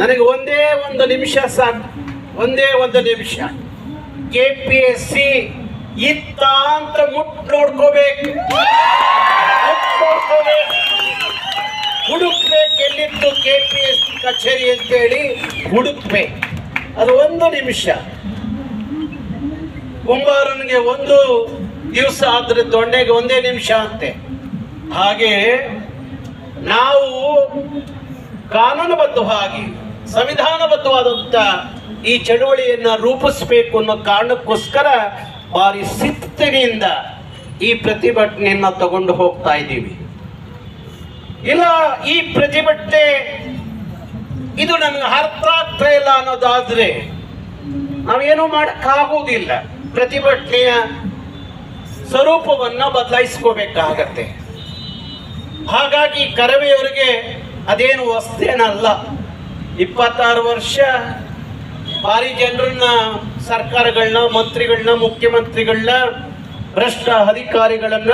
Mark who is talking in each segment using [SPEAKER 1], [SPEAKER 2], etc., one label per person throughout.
[SPEAKER 1] ನನಗೆ ಒಂದೇ ಒಂದು ನಿಮಿಷ ಸಾಕು. ಒಂದೇ ಒಂದು ನಿಮಿಷ. ಕೆ ಪಿ ಎಸ್ ಸಿ ಇತ್ತ ಅಂತ ಮುಟ್ ನೋಡ್ಕೋಬೇಕು. ಹುಡುಕ್ಬೇಕು ಎಲ್ಲಿತ್ತು ಕೆ ಪಿ ಎಸ್ ಸಿ ಕಚೇರಿ ಅಂತೇಳಿ ಹುಡುಕ್ಬೇಕು. ಅದು ಒಂದು ನಿಮಿಷ. ಕುಂಬಾರನಿಗೆ ಒಂದು ದಿವಸ ಆದ್ರೆ ದೊಣ್ಣೆಗೆ ಒಂದೇ ನಿಮಿಷ ಅಂತೆ. ಹಾಗೆ ನಾವು ಕಾನೂನುಬದ್ಧವಾಗಿ ಸಂವಿಧಾನಬದ್ಧವಾದಂಥ ಈ ಚಳುವಳಿಯನ್ನ ರೂಪಿಸಬೇಕು ಅನ್ನೋ ಕಾರಣಕ್ಕೋಸ್ಕರ ಬಾರಿ ಸಿದ್ಧತೆಯಿಂದ ಈ ಪ್ರತಿಭಟನೆಯನ್ನ ತಗೊಂಡು ಹೋಗ್ತಾ ಇದ್ದೀವಿ. ಇಲ್ಲ, ಈ ಪ್ರತಿಭಟನೆ ಇದು ನನಗೆ ಅರ್ಥ ಆಗ್ತಾ ಇಲ್ಲ ಅನ್ನೋದಾದ್ರೆ ನಾವೇನು ಮಾಡೋಕ್ಕಾಗೋದಿಲ್ಲ. ಪ್ರತಿಭಟನೆಯ ಸ್ವರೂಪವನ್ನ ಬದಲಾಯಿಸ್ಕೋಬೇಕಾಗತ್ತೆ. ಹಾಗಾಗಿ ಕರವೆಯವರಿಗೆ ಅದೇನು ಹೊಸದೇನಲ್ಲ ಇಪ್ಪತ್ತಾರು ವರ್ಷ ಭಾರಿ ಜನರನ್ನ ಸರ್ಕಾರಗಳನ್ನ, ಮಂತ್ರಿಗಳನ್ನ, ಮುಖ್ಯಮಂತ್ರಿಗಳನ್ನ ಭ್ರಷ್ಟ ಅಧಿಕಾರಿಗಳನ್ನ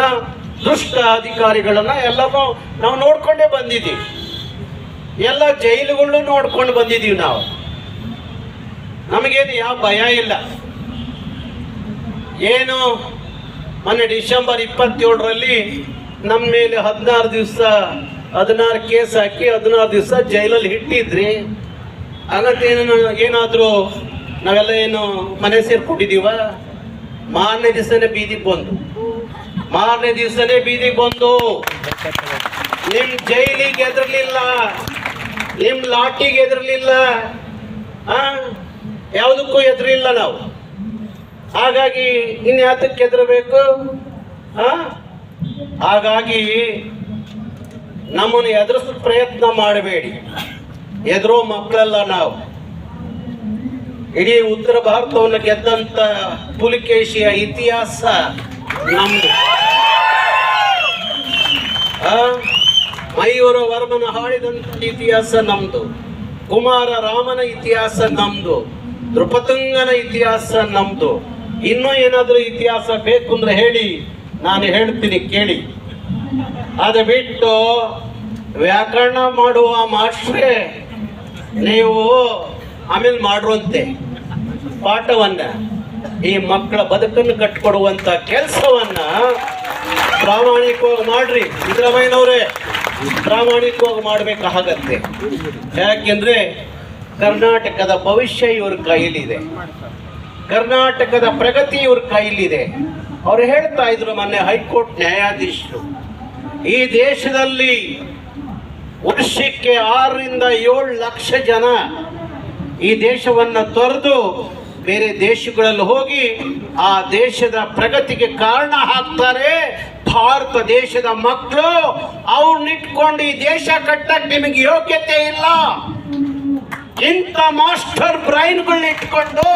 [SPEAKER 1] ದುಷ್ಟ ಅಧಿಕಾರಿಗಳನ್ನ ಎಲ್ಲನೂ ನಾವು ನೋಡ್ಕೊಂಡೇ ಬಂದಿದ್ದೀವಿ. ಎಲ್ಲ ಜೈಲುಗಳನ್ನು ನೋಡ್ಕೊಂಡು ಬಂದಿದ್ದೀವಿ ನಾವು. ನಮಗೇನು ಯಾವ ಭಯ ಇಲ್ಲ. ಏನು ಮೊನ್ನೆ ಡಿಸೆಂಬರ್ ಇಪ್ಪತ್ತೇಳರಲ್ಲಿ ನಮ್ಮ ಮೇಲೆ ಹದಿನಾರು ದಿವಸ ಹದಿನಾರು ಕೇಸ್ ಹಾಕಿ ಹದಿನಾರು ದಿವಸ ಜೈಲಲ್ಲಿ ಇಟ್ಟಿದ್ರಿ. ಹಾಗಂತೇನು ಏನಾದರೂ ನಾವೆಲ್ಲ ಏನು ಮನೆ ಸೇರ್ಕೊಂಡಿದೀವ ಮಾರನೇ ದಿವಸನೇ ಬೀದಿಗೆ ಬಂದು. ಮಾರನೇ ದಿವಸನೇ ಬೀದಿಗೆ ಬಂದು, ನಿಮ್ ಜೈಲಿಗೆ ಎದರ್ಲಿಲ್ಲ ನಿಮ್ ಲಾಟಿಗೆ ಎದರ್ಲಿಲ್ಲ ಆ? ಯಾವುದಕ್ಕೂ ಎದುರಿಲ್ಲ ನಾವು. ಹಾಗಾಗಿ ಇನ್ಯಾತಕ್ಕೆ ಎದುರಬೇಕು ಹಾಗಾಗಿ ನಮ್ಮನ್ನು ಎದುರಿಸೋ ಪ್ರಯತ್ನ ಮಾಡಬೇಡಿ. ಎದುರೋ ಮಕ್ಕಳಲ್ಲ ನಾವು. ಇಡೀ ಉತ್ತರ ಭಾರತವನ್ನು ಗೆದ್ದಂತ ಪುಲಿಕೇಶಿಯ ಇತಿಹಾಸ ನಮ್ದು. ಆ? ಮಯೂರ ವರ್ಮನ ಹಾಡಿದಂತ ಇತಿಹಾಸ ನಮ್ದು. ಕುಮಾರ ರಾಮನ ಇತಿಹಾಸ ನಮ್ದು. ದೃಪತುಂಗನ ಇತಿಹಾಸ ನಮ್ದು. ಇನ್ನೂ ಏನಾದರೂ ಇತಿಹಾಸ ಬೇಕು ಅಂದ್ರೆ ಹೇಳಿ. ನಾನು ಹೇಳ್ತೀನಿ, ಕೇಳಿ. ಅದು ಬಿಟ್ಟು ವ್ಯಾಕರಣ ಮಾಡುವ ಮಾಸ್ಟ್ರೇ ನೀವು ಆಮೇಲೆ ಮಾಡುವಂತೆ ಪಾಠವನ್ನ, ಈ ಮಕ್ಕಳ ಬದುಕನ್ನು ಕಟ್ಕೊಡುವಂತ ಕೆಲಸವನ್ನ ಪ್ರಾಮಾಣಿಕವಾಗಿ ಮಾಡ್ರಿ. ಸಿದ್ದರಾಮಯ್ಯನವರೇ, ಪ್ರಾಮಾಣಿಕವಾಗಿ ಮಾಡ್ಬೇಕಾಗತ್ತೆ ಯಾಕೆಂದ್ರೆ ಕರ್ನಾಟಕದ ಭವಿಷ್ಯ ಇವ್ರ ಕೈಲಿದೆ ಕರ್ನಾಟಕದ ಪ್ರಗತಿ ಇವ್ರ ಕೈಲಿದೆ ಅವ್ರು ಹೇಳ್ತಾ ಇದ್ರು ಮೊನ್ನೆ ಹೈಕೋರ್ಟ್ ನ್ಯಾಯಾಧೀಶರು. ಈ ದೇಶದಲ್ಲಿ ವರ್ಷಕ್ಕೆ ಆರರಿಂದ ಏಳು ಲಕ್ಷ ಜನ ಈ ದೇಶವನ್ನು ತೊರೆದು ಬೇರೆ ದೇಶಗಳಲ್ಲಿ ಹೋಗಿ ಆ ದೇಶದ ಪ್ರಗತಿಗೆ ಕಾರಣ ಹಾಕ್ತಾರೆ ಭಾರತ ದೇಶದ ಮಕ್ಕಳು ಅವ್ರನ್ನಿಟ್ಕೊಂಡು ಈ ದೇಶ ಕಟ್ಟಕ್ಕೆ ನಿಮಗೆ ಯೋಗ್ಯತೆ ಇಲ್ಲ. ಇಂಥ ಮಾಸ್ಟರ್ ಬ್ರೈನ್ಗಳನ್ನ ಇಟ್ಕೊಂಡು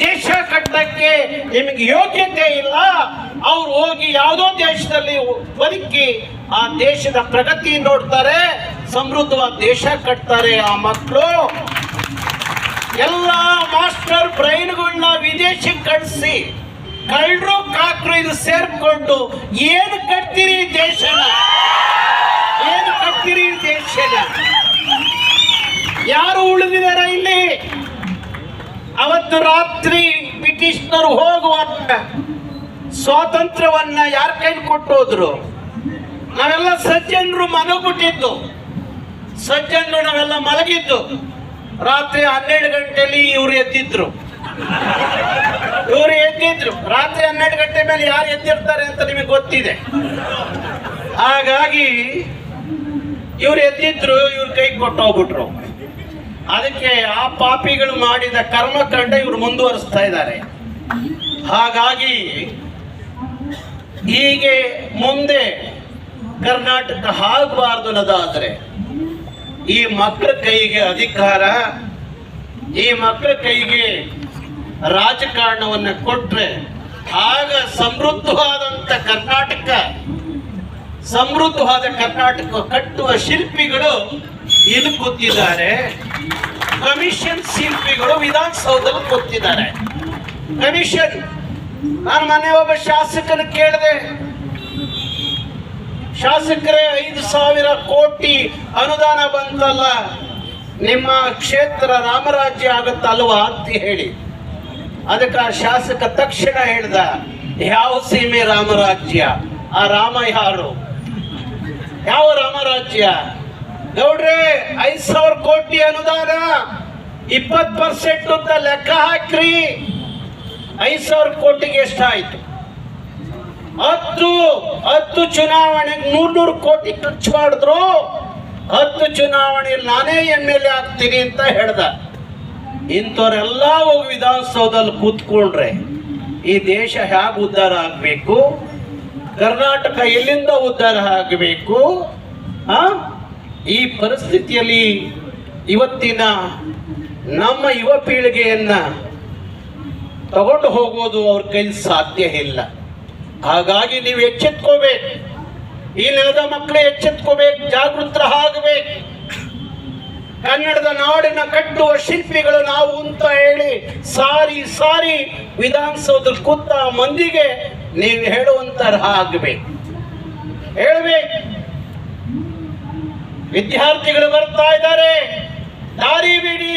[SPEAKER 1] ದೇಶ ಕಟ್ಟಕ್ಕೆ ನಿಮಗೆ ಯೋಗ್ಯತೆ ಇಲ್ಲ. ಅವ್ರು ಹೋಗಿ ಯಾವುದೋ ದೇಶದಲ್ಲಿ ಬದುಕಿ ಆ ದೇಶದ ಪ್ರಗತಿ ನೋಡ್ತಾರೆ, ಸಮೃದ್ಧವಾದ ದೇಶ ಕಟ್ತಾರೆ ಆ ಮಕ್ಕಳು ಎಲ್ಲ ಮಾಸ್ಟರ್ ಬ್ರೈನ್ಗಳನ್ನ ವಿದೇಶಕ್ಕೆ ಕಳಿಸಿ, ಕಳ್ಳರು ಕಾಕ್ರು ಇದು ಸೇರ್ಕೊಂಡು, ಏನು ಕಟ್ತೀರಿ ದೇಶ ದೇಶನ? ಏನು ಕಟ್ತೀರಿ ದೇಶ ದೇಶನ? ಯಾರು ಉಳಿದಿದಾರ ಇಲ್ಲಿ? ಅವತ್ತು ರಾತ್ರಿ ಬ್ರಿಟಿಷ್ನರು ಹೋಗುವಾಗ ಸ್ವಾತಂತ್ರ್ಯವನ್ನ ಯಾರ ಕೈಲಿ ಕೊಟ್ಟು ಹೋದ್ರು ನಾವೆಲ್ಲ ಸಜ್ಜನರು ಮಲಗ್ಬಿಟ್ಟಿದ್ದು ಸಜ್ಜನರು ನಾವೆಲ್ಲ ಮಲಗಿದ್ದು. ರಾತ್ರಿ ಹನ್ನೆರಡು ಗಂಟೆಯಲ್ಲಿ ಇವ್ರು ಎದ್ದಿದ್ರು. ಇವ್ರು ಎದ್ದಿದ್ರು. ರಾತ್ರಿ ಹನ್ನೆರಡು ಗಂಟೆ ಮೇಲೆ ಯಾರು ಎದ್ದಿರ್ತಾರೆ ಅಂತ ನಿಮಗೆ ಗೊತ್ತಿದೆ. ಹಾಗಾಗಿ ಇವ್ರು ಎದ್ದಿದ್ರು, ಇವ್ರ ಕೈ ಕೊಟ್ಟು ಹೋಗ್ಬಿಟ್ರು. ಅದಕ್ಕೆ ಆ ಪಾಪಿಗಳು ಮಾಡಿದ ಕರ್ಮ ಕಂಡ ಇವ್ರು ಮುಂದುವರಿಸ್ತಾ ಇದ್ದಾರೆ. ಹಾಗಾಗಿ ಹೀಗೆ ಮುಂದೆ ಕರ್ನಾಟಕ ಆಗಬಾರ್ದು ಅನ್ನೋದಾದ್ರೆ, ಈ ಮಕ್ಕಳ ಕೈಗೆ ಅಧಿಕಾರ, ಈ ಮಕ್ಕಳ ಕೈಗೆ ರಾಜಕಾರಣವನ್ನು ಕೊಟ್ರೆ ಆಗ ಸಮೃದ್ಧವಾದಂಥ ಕರ್ನಾಟಕ, ಸಮೃದ್ಧವಾದ ಕರ್ನಾಟಕ ಕಟ್ಟುವ ಶಿಲ್ಪಿಗಳು ಇಲ್ಲಿ ಕೂತಿದ್ದಾರೆ. ಕಮಿಷನ್ ಶಿಲ್ಪಿಗಳು ವಿಧಾನಸೌಧದಲ್ಲಿ ಕೂತಿದ್ದಾರೆ. ಕಮಿಷನ್, ನಾನು ಮನೆ ಒಬ್ಬ ಶಾಸಕನ ಕೇಳಿದೆ. ಶಾಸಕರೇ, ಐದು ಸಾವಿರ ಕೋಟಿ ಅನುದಾನ ಬಂತಲ್ಲ. ನಿಮ್ಮ ಕ್ಷೇತ್ರ ರಾಮರಾಜ್ಯ ಆಗುತ್ತಲ್ವಾ ಅಂತ ಹೇಳಿ. ಅದಕ್ಕೆ ಆ ಶಾಸಕ ತಕ್ಷಣ ಹೇಳ್ದ, ಯಾವ ಸೀಮೆ ರಾಮರಾಜ್ಯ? ಆ ರಾಮ ಯಾರು? ಯಾವ ರಾಮರಾಜ್ಯ? ಗೌಡ್ರೆ, ಐದ್ ಸಾವಿರ ಕೋಟಿ ಅನುದಾನ ಇಪ್ಪತ್ ಪರ್ಸೆಂಟ್ ಅಂತ ಲೆಕ್ಕ ಹಾಕ್ರಿ. ಐದ್ ಸಾವಿರ ಕೋಟಿಗೆ ಎಷ್ಟಾಯ್ತು? ಹತ್ತು ಹತ್ತು ಚುನಾವಣೆಗೆ ನೂರ್ ನೂರು ಕೋಟಿ ಖರ್ಚು ಮಾಡಿದ್ರು. ಹತ್ತು ಚುನಾವಣೆಯಲ್ಲಿ ನಾನೇ ಎಂ ಎಲ್ ಎ ಆಗ್ತೀನಿ ಅಂತ ಹೇಳ್ದ. ಇಂಥವ್ರೆಲ್ಲ ಹೋಗಿ ವಿಧಾನಸೌಧದಲ್ಲಿ ಕೂತ್ಕೊಂಡ್ರೆ ಈ ದೇಶ ಹೇಗೆ ಉದ್ಧಾರ ಆಗಬೇಕು? ಕರ್ನಾಟಕ ಎಲ್ಲಿಂದ ಉದ್ಧಾರ ಆಗಬೇಕು? ಈ ಪರಿಸ್ಥಿತಿಯಲ್ಲಿ ಇವತ್ತಿನ ನಮ್ಮ ಯುವ ಪೀಳಿಗೆಯನ್ನ ತಗೊಂಡು ಹೋಗೋದು ಅವ್ರ ಕೈಲಿ ಸಾಧ್ಯ ಇಲ್ಲ. ಹಾಗಾಗಿ ನೀವು ಎಚ್ಚೆತ್ಕೋಬೇಕು. ಈ ನೆಲದ ಮಕ್ಕಳು ಎಚ್ಚೆತ್ಕೋಬೇಕು, ಜಾಗೃತರ ಆಗಬೇಕು. ಕನ್ನಡದ ನಾಡಿನ ಕಟ್ಟುವ ಶಿಲ್ಪಿಗಳು ನಾವು ಅಂತ ಹೇಳಿ ಸಾರಿ ಸಾರಿ ವಿಧಾನಸೌಧ ಕೂತ ಮಂದಿಗೆ ನೀವು ಹೇಳುವಂತರ ಆಗಬೇಕು. ಹೇಳಬೇಕು. ವಿದ್ಯಾರ್ಥಿಗಳು ಬರ್ತಾ ಇದ್ದಾರೆ. ದಾರಿ ಬಿಡಿ.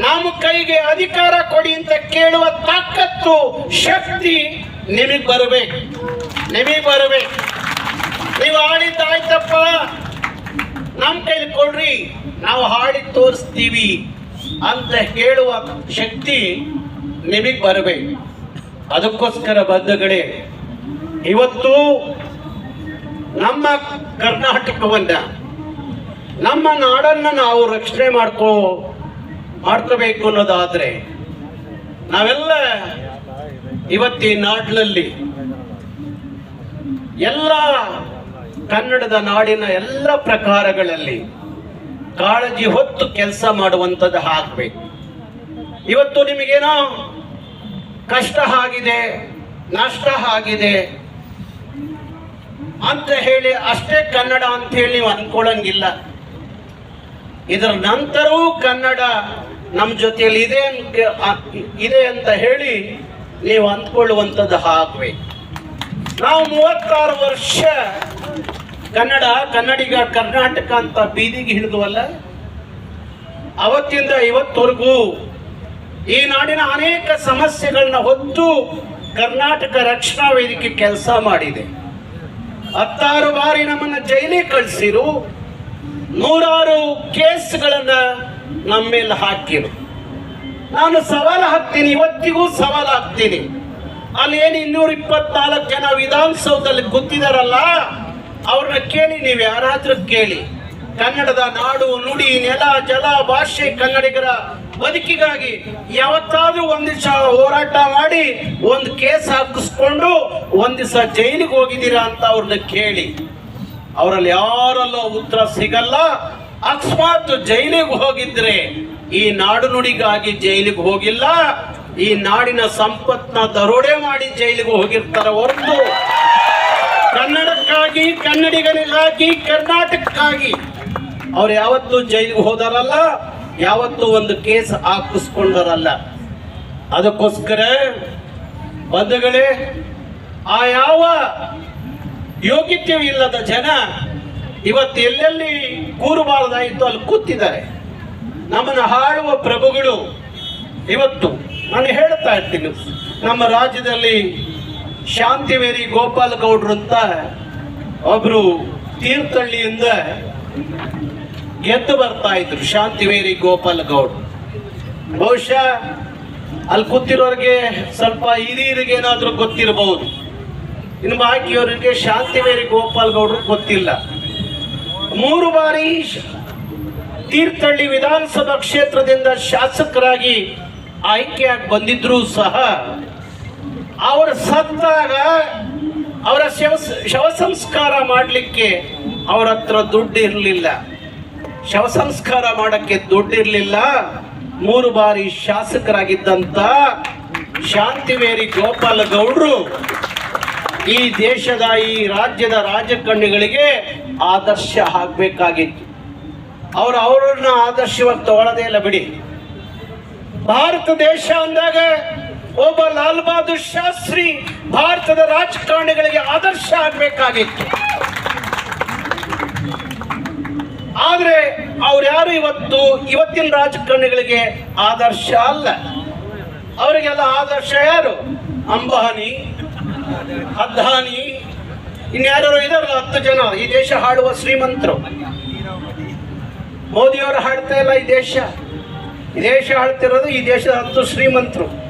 [SPEAKER 1] ನಮ್ಮ ಕೈಗೆ ಅಧಿಕಾರ ಕೊಡಿ ಅಂತ ಕೇಳುವ ತಾಕತ್ತು, ಶಕ್ತಿ ನಿಮಗೆ ಬರಬೇಕು. ನಿಮಗೆ ಬರಬೇಕು. ನೀವು ಆಡಿದ್ದಾಯ್ತಪ್ಪ ನಮ್ಮ ಕೈಲಿ ಕೊಡ್ರಿ. ನಾವು ಹಾಡಿ ತೋರಿಸ್ತೀವಿ ಅಂತ ಹೇಳುವ ಶಕ್ತಿ ನಿಮಗೆ ಬರಬೇಕು. ಅದಕ್ಕೋಸ್ಕರ ಬಂಧುಗಳೇ, ಇವತ್ತು ನಮ್ಮ ಕರ್ನಾಟಕವನ್ನ ನಮ್ಮ ನಾಡನ್ನ ನಾವು ರಕ್ಷಣೆ ಮಾಡ್ಕೋ, ಮಾಡ್ಕೋಬೇಕು ಅನ್ನೋದಾದ್ರೆ ನಾವೆಲ್ಲ ಇವತ್ತಿ ನಾಡಿನಲ್ಲಿ ಎಲ್ಲ ಕನ್ನಡದ ನಾಡಿನ ಎಲ್ಲ ಪ್ರಕಾರಗಳಲ್ಲಿ ಕಾಳಜಿ ಹೊತ್ತು ಕೆಲಸ ಮಾಡುವಂಥದ್ದು ಆಗ್ಬೇಕು. ಇವತ್ತು ನಿಮಗೇನೋ ಕಷ್ಟ ಆಗಿದೆ, ನಷ್ಟ ಆಗಿದೆ ಅಂತ ಹೇಳಿ ಅಷ್ಟೇ ಕನ್ನಡ ಅಂತ ಹೇಳಿ ನೀವು ಅನ್ಕೊಳ್ಳಂಗಿಲ್ಲ. ಇದರ ನಂತರವೂ ಕನ್ನಡ ನಮ್ಮ ಜೊತೆಯಲ್ಲಿ ಇದೆ ಇದೆ ಅಂತ ಹೇಳಿ ನೀವು ಅಂದ್ಕೊಳ್ಳುವಂಥದ್ದು ಹಾಗೆ ನಾವು ಮೂವತ್ತಾರು ವರ್ಷ ಕನ್ನಡ, ಕನ್ನಡಿಗ, ಕರ್ನಾಟಕ ಅಂತ ಬೀದಿಗೆ ಹಿಡಿದುವಲ್ಲ, ಅವತ್ತಿಂದ ಇವತ್ತವರೆಗೂ ಈ ನಾಡಿನ ಅನೇಕ ಸಮಸ್ಯೆಗಳನ್ನ ಹೊತ್ತು ಕರ್ನಾಟಕ ರಕ್ಷಣಾ ವೇದಿಕೆ ಕೆಲಸ ಮಾಡಿದೆ. ಹತ್ತಾರು ಬಾರಿ ನಮ್ಮನ್ನ ಜೈಲಿಗೆ ಕಳಿಸಿರು, ನೂರಾರು ಕೇಸ್ಗಳನ್ನ ನಮ್ಮ ಮೇಲೆ ಹಾಕಿರು. ನಾನು ಸವಾಲು ಹಾಕ್ತೀನಿ, ಇವತ್ತಿಗೂ ಸವಾಲು ಹಾಕ್ತೀನಿ. ಅಲ್ಲಿ ಏನು ಇನ್ನೂರ ಇಪ್ಪತ್ನಾಲ್ಕು ಜನ ವಿಧಾನಸೌಧದಲ್ಲಿ ಗೊತ್ತಿದಾರಲ್ಲ ಅವ್ರನ್ನ ಕೇಳಿ ನೀವು ಯಾರಾದ್ರೂ ಕೇಳಿ. ಕನ್ನಡದ ನಾಡು, ನುಡಿ, ನೆಲ, ಜಲ, ಭಾಷೆ, ಕನ್ನಡಿಗರ ಬದುಕಿಗಾಗಿ ಯಾವತ್ತಾದ್ರೂ ಒಂದ್ ದಿವಸ ಹೋರಾಟ ಮಾಡಿ, ಒಂದು ಕೇಸ್ ಹಾಕಿಸ್ಕೊಂಡು ಒಂದ್ ದಿವಸ ಜೈಲಿಗೆ ಹೋಗಿದ್ದೀರಾ ಅಂತ ಅವ್ರನ್ನ ಕೇಳಿ. ಅವರಲ್ಲಿ ಯಾರಲ್ಲೋ ಉತ್ತರ ಸಿಗಲ್ಲ. ಅಕಸ್ಮಾತ್ ಜೈಲಿಗೆ ಹೋಗಿದ್ರೆ ಈ ನಾಡು ನುಡಿಗಾಗಿ ಜೈಲಿಗೆ ಹೋಗಿಲ್ಲ, ಈ ನಾಡಿನ ಸಂಪತ್ನ ದರೋಡೆ ಮಾಡಿ ಜೈಲಿಗೆ ಹೋಗಿರ್ತಾರ ಹೊರತು. ಕನ್ನಡಕ್ಕಾಗಿ ಕನ್ನಡಿಗರಿಗಾಗಿ ಕರ್ನಾಟಕಕ್ಕಾಗಿ ಅವ್ರು ಯಾವತ್ತು ಜೈಲಿಗೆ ಹೋದಾರಲ್ಲ, ಯಾವತ್ತು ಒಂದು ಕೇಸ್ ಹಾಕಿಸ್ಕೊಂಡರಲ್ಲ. ಅದಕ್ಕೋಸ್ಕರ ಬಂಧುಗಳೇ, ಆ ಯಾವ ಯೋಗ್ಯತೆ ಇಲ್ಲದ ಜನ ಇವತ್ತು ಎಲ್ಲೆಲ್ಲಿ ಕೂರುಬಾರದಾಯಿತು ಅಲ್ಲಿ ಕೂತಿದ್ದಾರೆ. ನಮ್ಮನ್ನು ಹಾಳುವ ಪ್ರಭುಗಳು ಇವತ್ತು ನಾನು ಹೇಳ್ತಾ ಇರ್ತೀನಿ. ನಮ್ಮ ರಾಜ್ಯದಲ್ಲಿ ಶಾಂತಿವೇರಿ ಗೋಪಾಲ್ ಗೌಡ್ರು ಅಂತ ಒಬ್ರು ತೀರ್ಥಹಳ್ಳಿಯಿಂದ ಗೆದ್ದು ಬರ್ತಾ ಇದ್ರು, ಶಾಂತಿವೇರಿ ಗೋಪಾಲ್ ಗೌಡ್ ಬಹುಶಃ ಅಲ್ಲಿ ಕೂತಿರೋರಿಗೆ ಸ್ವಲ್ಪ ಹಿರಿಯರಿಗೆ ಏನಾದರೂ ಗೊತ್ತಿರಬಹುದು ಇನ್ನು ಬಾಕಿಯವರಿಗೆ ಶಾಂತಿವೇರಿ ಗೋಪಾಲ್ ಗೌಡ್ರು ಗೊತ್ತಿಲ್ಲ. ಮೂರು ಬಾರಿ ತೀರ್ಥಹಳ್ಳಿ ವಿಧಾನಸಭಾ ಕ್ಷೇತ್ರದಿಂದ ಶಾಸಕರಾಗಿ ಆಯ್ಕೆಯಾಗಿ ಬಂದಿದ್ರು ಸಹ ಅವರ ಸತ್ತಾಗ ಅವರ ಶವ ಶವ ಸಂಸ್ಕಾರ ಮಾಡಲಿಕ್ಕೆ ಅವರ ಹತ್ರ ದುಡ್ಡು ಇರಲಿಲ್ಲ ಶವ ಸಂಸ್ಕಾರ ಮಾಡಕ್ಕೆ ದುಡ್ಡಿರಲಿಲ್ಲ. ಮೂರು ಬಾರಿ ಶಾಸಕರಾಗಿದ್ದಂತ ಶಾಂತಿವೇರಿ ಗೋಪಾಲ ಗೌಡ್ರು ಈ ದೇಶದ, ಈ ರಾಜ್ಯದ ರಾಜಕಾರಣಿಗಳಿಗೆ ಆದರ್ಶ ಆಗ್ಬೇಕಾಗಿತ್ತು. ಅವ್ರು ಅವ್ರನ್ನ ಆದರ್ಶವಾಗಿ ತಗೊಳ್ಳೋದೇ ಇಲ್ಲ ಬಿಡಿ. ಭಾರತ ದೇಶ ಅಂದಾಗ ಒಬ್ಬ ಲಾಲ್ ಬಹದ್ದೂರ್ ಶಾಸ್ತ್ರಿ ಭಾರತದ ರಾಜಕಾರಣಿಗಳಿಗೆ ಆದರ್ಶ ಆಗ್ಬೇಕಾಗಿತ್ತು. ಆದ್ರೆ ಅವ್ರು ಯಾರು ಇವತ್ತು ಇವತ್ತಿನ ರಾಜಕಾರಣಿಗಳಿಗೆ ಆದರ್ಶ ಅಲ್ಲ. ಅವರಿಗೆಲ್ಲ ಆದರ್ಶ ಯಾರು? ಅಂಬಾನಿ ಅದ್ದಾನಿ ಇನ್ಯಾರು ಇದಾರಲ್ಲ ಹತ್ತು ಜನ ಈ ದೇಶ ಹಾಡುವ ಶ್ರೀಮಂತರು. ಮೋದಿಯವರು ಹಾಡ್ತಾ ಇಲ್ಲ ಈ ದೇಶ. ಈ ದೇಶ ಹಾಡ್ತಿರೋದು ಈ ದೇಶದ ಹತ್ತು ಶ್ರೀಮಂತರು.